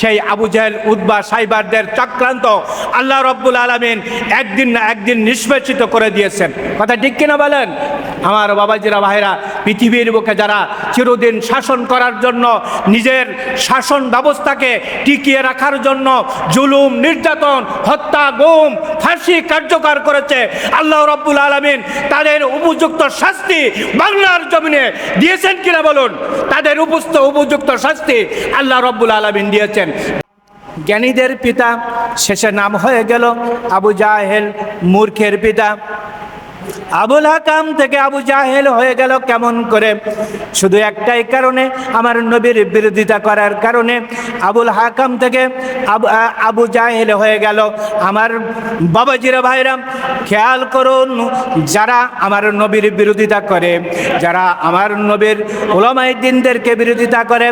সেই আবু জাহেল উদ্বা সাইবারদের চক্রান্ত আল্লাহ রব্বুল আলমিন একদিন না একদিন নিষ্পেষিত করে দিয়েছেন। কথা ঠিক কিনা বলেন? আমার বাবাজিরা ভাইরা পৃথিবীর বুকে যারা চিরদিন শাসন করার জন্য, নিজের শাসন ব্যবস্থাকে টিকিয়ে রাখার জন্য জুলুম, নির্যাতন, হত্যা, গুম, ফাঁসি কার্যকর করেছে, আল্লাহ রব্বুল আলমিন তাদের উপযুক্ত শাস্তি বাংলার জমিনে দিয়েছেন কিনা বলুন? তাদের উপস্থ উপযুক্ত শাস্তি আল্লাহ রব্বুল আলমিন দিয়েছেন জ্ঞানীদের পিতা শেষে নাম হয়ে গেল আবু জাহেল মূর্খের পিতা। আবুল হাকাম থেকে আবু জাহেল হয়ে গেল কেমন করে? শুধু একটাই কারণে, আমার নবীর বিরোধিতা করার কারণে আবুল হাকাম থেকে আবু জাহেল হয়ে গেল। আমার বাবাজিরা ভাইরাম খেয়াল করুন, যারা আমার নবীর বিরোধিতা করে, যারা আমার নবীর ওলামাই দিনদেরকে বিরোধিতা করে,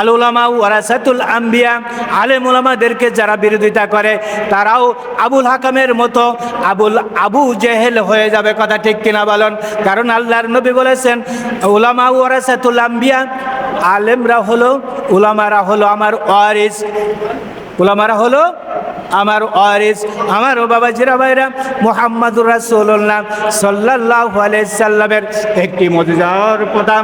আল উলামা ওয়ারাসাতুল আম্বিয়া, আলেম ওলামাদেরকে যারা বিরোধিতা করে, তারাও আবুল হাকামের মতো আবুল আবু জেহেল হয়ে যাবে। কথা ঠিক কিনা বলেন? কারণ আল্লাহর নবী বলেছেন, উলামা ওয়ারাসাতুল আম্বিয়া, আলেমরা হলো, উলামারা হলো আমার ওয়ারিস। উলামারা হলো আমার ওয়ারিস। আমার ও বাবা জিরা ভাইরা, মোহাম্মদুর রাসূলুল্লাহ সাল্লাল্লাহু আলাইহি সাল্লামের একটি মজার কথা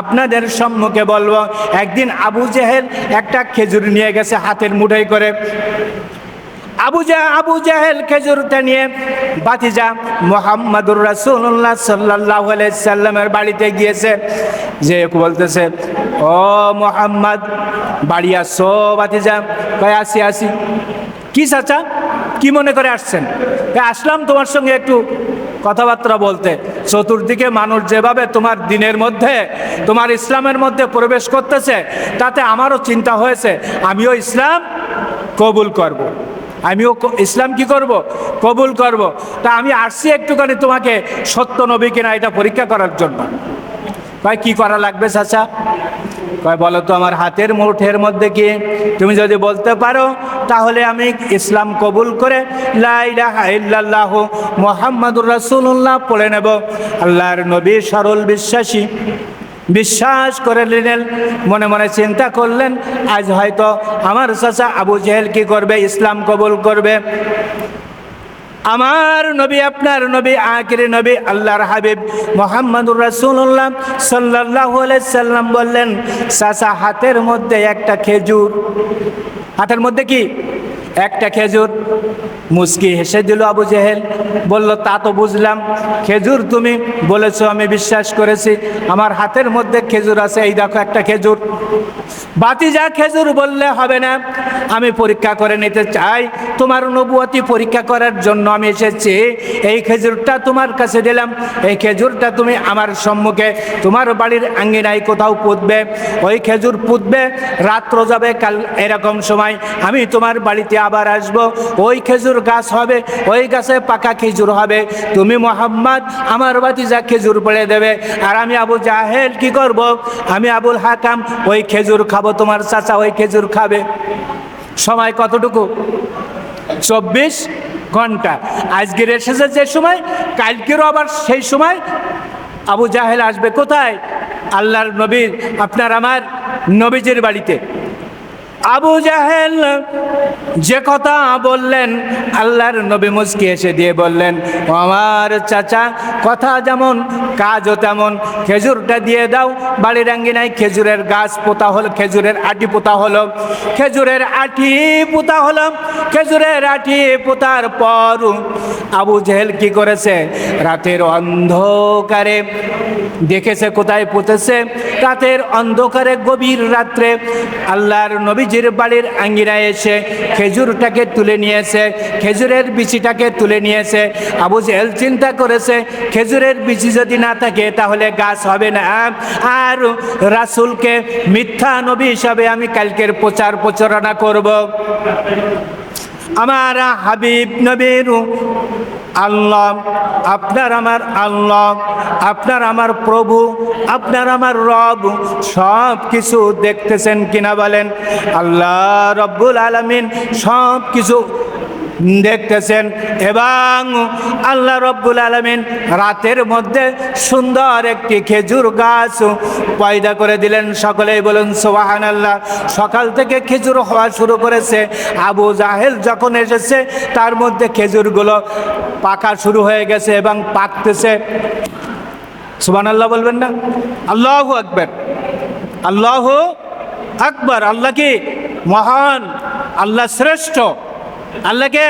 আপনাদের সম্মুখে বলব, একদিন আবু জেহেল একটা খেজুর নিয়ে গেছে হাতের মুঠোয় করে। আবু জা আবু জাহেল খেজুরটা নিয়ে বাতিজা মোহাম্মদুর রাসূলুল্লাহ সাল্লাল্লাহু আলাইহি সাল্লামের বাড়িতে গিয়েছে। যে বলতেছে ও মোহাম্মদ বাড়ি আসো বাতিজা। কয় আসি আসি। কি চাচা? কি মনে করে আসছেন? "এ, আসলাম তোমার সঙ্গে একটু কথাবার্তা বলতে। চতুর্দিকে মানুষ যেভাবে তোমার দিনের মধ্যে তোমার ইসলামের মধ্যে প্রবেশ করতেছে তাতে আমারও চিন্তা হয়েছে। আমিও ইসলাম কবুল করব। আমিও ইসলাম কি করব? কবুল করব। তা আমি আসছি একটুখানি তোমাকে সত্য নবী কিনা এটা পরীক্ষা করার জন্য। ভাই কি করা লাগবে চাচা? কয়, বলো তো আমার হাতের মুঠের মধ্যে কি? তুমি যদি বলতে পারো, তাহলে আমি ইসলাম কবুল করে লাহ মোহাম্মদুর রাসূলুল্লাহ পড়ে নেব। আল্লাহর নবী সরল বিশ্বাসী। বিশ্বাস করে নিলেন, মনে মনে চিন্তা করলেন, আজ হয়তো আমার চাচা আবু জেহেল কি করবে, ইসলাম কবুল করবে? আমার নবী, আপনার নবী, আখিরি নবী, আল্লাহর হাবিব মোহাম্মদুর রাসূলুল্লাহ সাল্লাল্লাহু আলাইহি সাল্লাম বললেন, চাচা, হাতের মধ্যে একটা খেজুর। হাতের মধ্যে কি? একটা খেজুর মুস্কি হেসে দিল আবু জেহেল, বলল, তা তো বুঝলাম। খেজুর তুমি বলেছ, আমি বিশ্বাস করেছি। আমার হাতের মধ্যে খেজুর আছে, এই দেখো একটা খেজুর। বাতি যা খেজুর বললে হবে না। আমি পরীক্ষা করে নিতে চাই। তোমার নবুয়তি পরীক্ষা করার জন্য আমি এসেছি। এই খেজুরটা তোমার কাছে দিলাম। এই খেজুরটা তুমি আমার সম্মুখে, তোমার বাড়ির আঙ্গিনায় কোথাও পুঁতবে। ওই খেজুর পুঁতবে রাত্র যাবে কাল এরকম সময় আমি তোমার বাড়িতে আবার আসব। ওই খেজুর গাছ হবে, ওই গাছে পাকা খেজুর হবে। তুমি মোহাম্মদ, আমার বাতিজা খেজুর পড়ে দেবে। আর আমি আবু জাহেল কি করব? আমি আবুল হাকাম, ওই খেজুর খাব, তোমার চাচা ওই খেজুর খাবে। সময় কতটুকু? চব্বিশ ঘণ্টা। আজকের এসেছে যে সময়, কালকেরও আবার সেই সময়। আবু জাহেল আসবে কোথায়? আল্লাহর নবীর আপনার আমার নবীজির বাড়িতে। আবু জাহেল যে কথা বললেন, আল্লাহর নবী মুসকি এসে দিয়ে বললেন আমার চাচা, কথা যেমন, কাজও তেমন, খেজুরটা দিয়ে দাও, বাড়ির আঙ্গিনায় খেজুরের গাছ পোতা হলো, খেজুরের আটি পোতা হলো, খেজুরের আটি পোতা হলো, খেজুরের আটি পোতার পর আবু জেহেল কি করেছে? রাতের অন্ধকারে দেখেছে কোথায় পুঁতেছে? রাতের অন্ধকারে গভীর রাত্রে আল্লাহর নবীজির বাড়ির আঙ্গিনায় এসে খেজুরটাকে তুলে নিয়েছে, খেজুরের বিচিটাকে তুলে নিয়েছে। আবু জেহেল চিন্তা করেছে, খেজুরের বিচি যদি না থাকে তাহলে গাছ হবে না। আর রাসুলকে মিথ্যা নবী হিসাবে আমি কালকের প্রচার প্রচারণা করব। আমার হাবিব নবীর। আল্লাহ, আপনার আমার আল্লাহ, আপনার আমার প্রভু, আপনার আমার রব, সব কিছু দেখতেছেন কিনা বলেন? আল্লাহ রব্বুল আলমিন সব কিছু দেখতেছেন এবং আল্লাহ রব্বুল আলমিন রাতের মধ্যে সুন্দর একটি খেজুর গাছ পয়দা করে দিলেন। সকলেই বলুন সোহান আল্লাহ সকাল থেকে খেজুর হওয়া শুরু করেছে। আবু জাহেল যখন এসেছে, তার মধ্যে খেজুরগুলো পাকা শুরু হয়ে গেছে এবং পাকতেছে। সুবান আল্লাহ বলবেন না? আল্লাহ আকবর। আল্লাহ আকবর। আল্লাহ কি? মহান। আল্লাহ শ্রেষ্ঠ। আল্লাহকে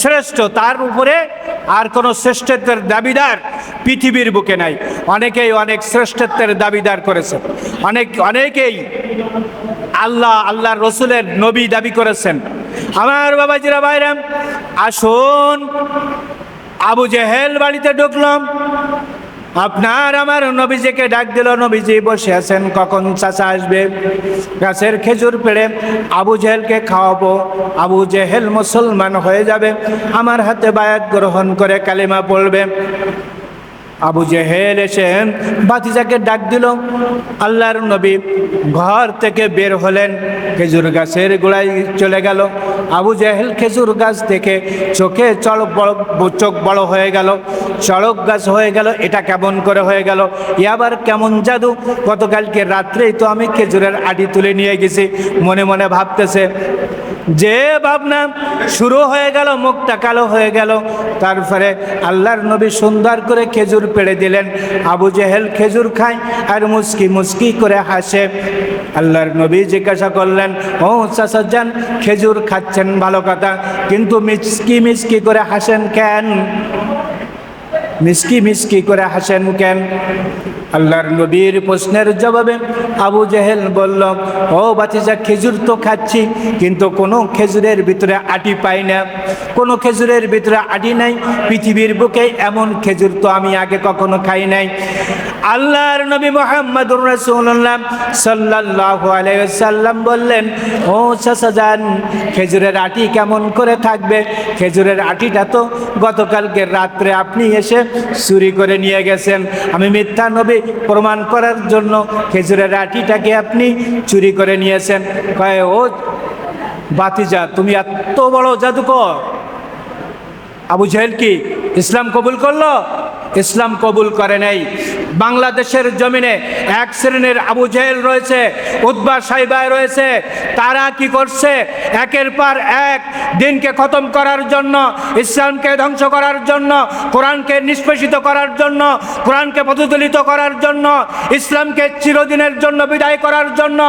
শ্রেষ্ঠ, তার উপরে আর কোনো শ্রেষ্ঠত্বের দাবিদার পৃথিবীর বুকে নাই। অনেকেই অনেক শ্রেষ্ঠত্বের দাবিদার করেছে অনেক, অনেকেই আল্লাহ আল্লাহ রসুলের নবী দাবি করেছেন। আমার বাবাজিরা বাইরাম আসুন, আবু জেহেল বাড়িতে ঢুকলাম। আপনার আমার নবীজিকে ডাক দিল, নবীজি বসে আছেন, কখন চাচা আসবে? গাছের খেজুর পেড়ে আবু জেহেলকে খাওয়াবো। আবু জেহেল মুসলমান হয়ে যাবে, আমার হাতে বায়াত গ্রহণ করে কালিমা পড়বে। আবু জেহেল এসে বাতিজাকে ডাক দিল। আল্লাহর নবী ঘর থেকে বের হলেন। খেজুর গাছের গোড়ায় চলে গেল। আবু জেহেল খেজুর গাছ থেকে চোখে চড়ক বড়, চোখ বড় হয়ে গেল। চড়ক গাছ হয়ে গেল। এটা কেমন করে হয়ে গেল? এ আবার কেমন জাদু? গতকালকে রাত্রেই তো আমি খেজুরের আটি তুলে নিয়ে গেছি। মনে মনে ভাবতেছে যে ভাবনা শুরু হয়ে গেল, মুখটা কালো হয়ে গেল। তারপরে আল্লাহর নবী সুন্দর করে খেজুর পেড়ে দিলেন। আবু জেহেল খেজুর খায় আর মুস্কি মুস্কি করে হাসে। আল্লাহর নবী জিজ্ঞাসা করলেন, ও চাচাজান খেজুর খাচ্ছেন ভালো কথা, কিন্তু মিচকি মিচকি করে হাসেন কেন? মিসকি মিসকি করে হাসেন কেন? আল্লাহর নবীর প্রশ্নের জবাবে আবু জেহেল বলল, ও বাতিজা, খেজুর তো খাচ্ছি, কিন্তু কোনো খেজুরের ভিতরে আটি পাই না। কোনো খেজুরের ভিতরে আটি নাই, পৃথিবীর বুকে এমন খেজুর তো আমি আগে কখনো খাই নাই। আল্লাহর নবী মোহাম্মদুর রাসূলুল্লাহ সাল্লাল্লাহু আলাইহি সাল্লাম বললেন, ও চাচাজান খেজুরের আটি কেমন করে থাকবে? খেজুরের আটিটা তো গতকালকে রাত্রে আপনি এসে চুরি করে নিয়ে গেছেন। আমি মিথ্যা নবী প্রমাণ করার জন্য খেজুরের আটিটাকে আপনি চুরি করে নিয়েছেন। কয়ে, ও বাতিজা, তুমি এত বড় জাদুকর। আবু জাহেল কি ইসলাম কবুল করল? ইসলাম কবুল করে নাই। বাংলাদেশের জমিনে এক শ্রেণির আবু জেহেল রয়েছে উদ্বা সাইবায় রয়েছে। তারা কি করছে? একের পর এক দিনকে খতম করার জন্য, ইসলামকে ধ্বংস করার জন্য, কোরআনকে নিষ্পেষিত করার জন্য, কোরআনকে পদদলিত করার জন্য, ইসলামকে চিরদিনের জন্য বিদায় করার জন্য,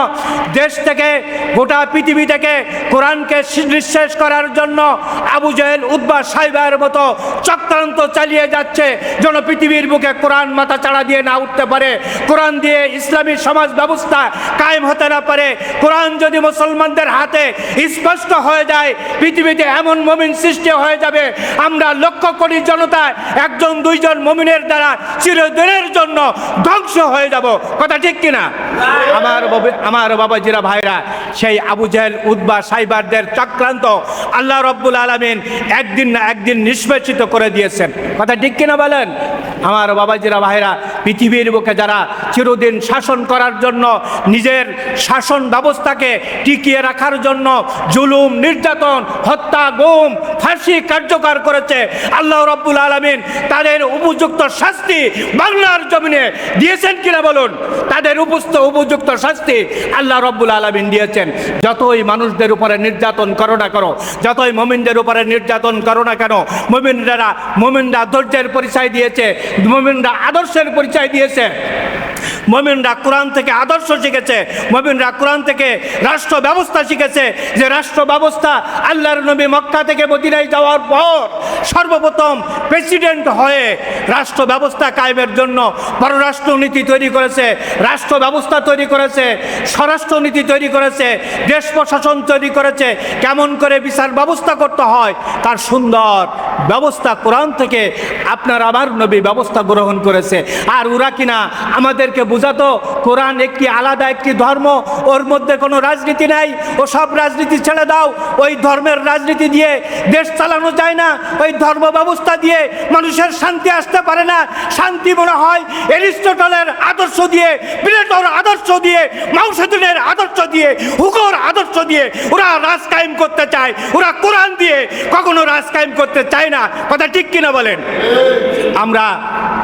দেশ থেকে, গোটা পৃথিবী থেকে কোরআনকে নিঃশেষ করার জন্য আবু জেহেল উদ্বা সাইবার মতো চক্রান্ত চালিয়ে যাচ্ছে। যেন পৃথিবীর বুকে কোরআন মাথা চাড়া দিয়ে না উঠতে পারে। কোরআন দিয়ে ইসলামী সমাজ ব্যবস্থা কায়েম হতে না পারে। কোরআন যদি মুসলমানদের হাতে স্পষ্ট হয়ে যায়, পৃথিবীতে এমন মমিন সৃষ্টি হয়ে যাবে। আমরা লক্ষ্য করি জনতা একজন, দুইজন মমিনের দ্বারা চিরদিনের জন্য ধ্বংস হয়ে যাব। কথা ঠিক কিনা? আমার বাবা- আমার বাবাজিরা ভাইরা, সেই আবু জাহেল উদ্বা সাইবারদের চক্রান্ত আল্লাহ রব্বুল আলমিন একদিন না একদিন নিষ্পেষিত করে দিয়েছেন। কথা ঠিক কিনা বলেন? আমার বাবাজিরা ভাইরা, পৃথিবীর বুকে যারা চিরদিন শাসন করার জন্য, নিজের শাসন ব্যবস্থাকে টিকিয়ে রাখার জন্য জুলুম, নির্যাতন, হত্যা, গুম, ফাঁসি কার্যকর করেছে, আল্লাহ রব্বুল আলমিন তাদের উপযুক্ত শাস্তি বাংলার জমিনে দিয়েছেন কিনা বলুন? তাদের উপস্থ উপযুক্ত শাস্তি আল্লাহ রব্বুল আলমিন দিয়েছেন। যতই মানুষদের উপরে নির্যাতন করো না করো যতই মমিনদের উপরে নির্যাতন করো না কেন, মমিনরা মমিনরা ধৈর্যের পরিচয় দিয়েছে, মমিনরা আদর্শের পরিচয় দিয়েছে। মমিনরা কোরআন থেকে আদর্শ শিখেছে, মমিনরা কোরআন থেকে রাষ্ট্র ব্যবস্থা শিখেছে, যে রাষ্ট্র ব্যবস্থা আল্লাহর নবী মক্কা থেকে মদিনায় যাওয়ার পর সর্বপ্রথম প্রেসিডেন্ট হয়ে রাষ্ট্র ব্যবস্থা কায়েমের জন্য পররাষ্ট্র নীতি তৈরি করেছে, রাষ্ট্র ব্যবস্থা তৈরি করেছে স্বরাষ্ট্র নীতি তৈরি করেছে, দেশ প্রশাসন তৈরি করেছে, কেমন করে বিচার ব্যবস্থা করতে হয়, তার সুন্দর ব্যবস্থা কোরআন থেকে আপনার আমার নবী ব্যবস্থা গ্রহণ করেছে। আর ওরা কিনা আমাদেরকে বোঝাতো কোরআন একটি আলাদা একটি ধর্ম, ওর মধ্যে কোনো রাজনীতি নাই, ও সব রাজনীতি ছেড়ে দাও, ওই ধর্মের রাজনীতি দিয়ে দেশ চালানো যায় না, ওই ধর্ম ব্যবস্থা দিয়ে মানুষের শান্তি আসতে পারে না, শান্তি মনে হয় এরিস্টটলের আদর্শ দিয়ে, প্লেটোর আদর্শ দিয়ে মাউসেদিনের আদর্শ দিয়ে হুকোর আদর্শ দিয়ে ওরা রাজ কায়েম করতে চায়, ওরা কোরআন দিয়ে কখনো রাজ কায়েম করতে চায় না, কথা ঠিক কিনা বলেন? আমরা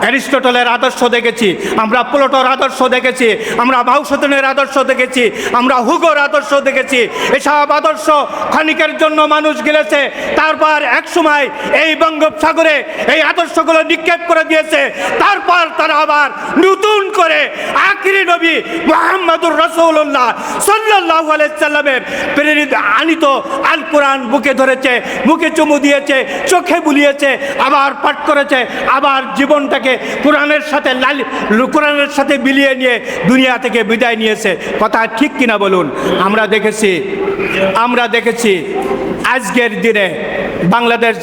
অ্যারিস্টটলের আদর্শ দেখেছি, আমরা প্লোটোর আদর্শ দেখেছি, আমরা মাউসেদিনের আদর্শ দেখেছি, আমরা হুগোর আদর্শ দেখেছি। এসব আদর্শ ক্ষণিকের জন্য মানুষ গেলেছে, তারপর এক সময় এই বঙ্গোপসাগরে এই আদর্শগুলো নিক্ষেপ করে দিয়েছে, তারপর তারা আবার নতুন করে আখিরি নবী মোহাম্মদুর রসৌল্লাহ সাল্লাহ সাল্লামের প্রেরিত আনিত আল কোরআন বুকে ধরেছে, মুখে চুমু দিয়েছে, চোখে বুলিয়েছে, আবার পাঠ করেছে, আবার জীবনটাকে কোরআনের সাথে লাল, কোরআনের সাথে বিলিয়ে নিয়ে দুনিয়া থেকে বিদায় নিয়েছে। কথা ঠিক কিনা বলুন? আমরা দেখেছি আমরা দেখেছি, আজকের দিনে বাংলাদেশ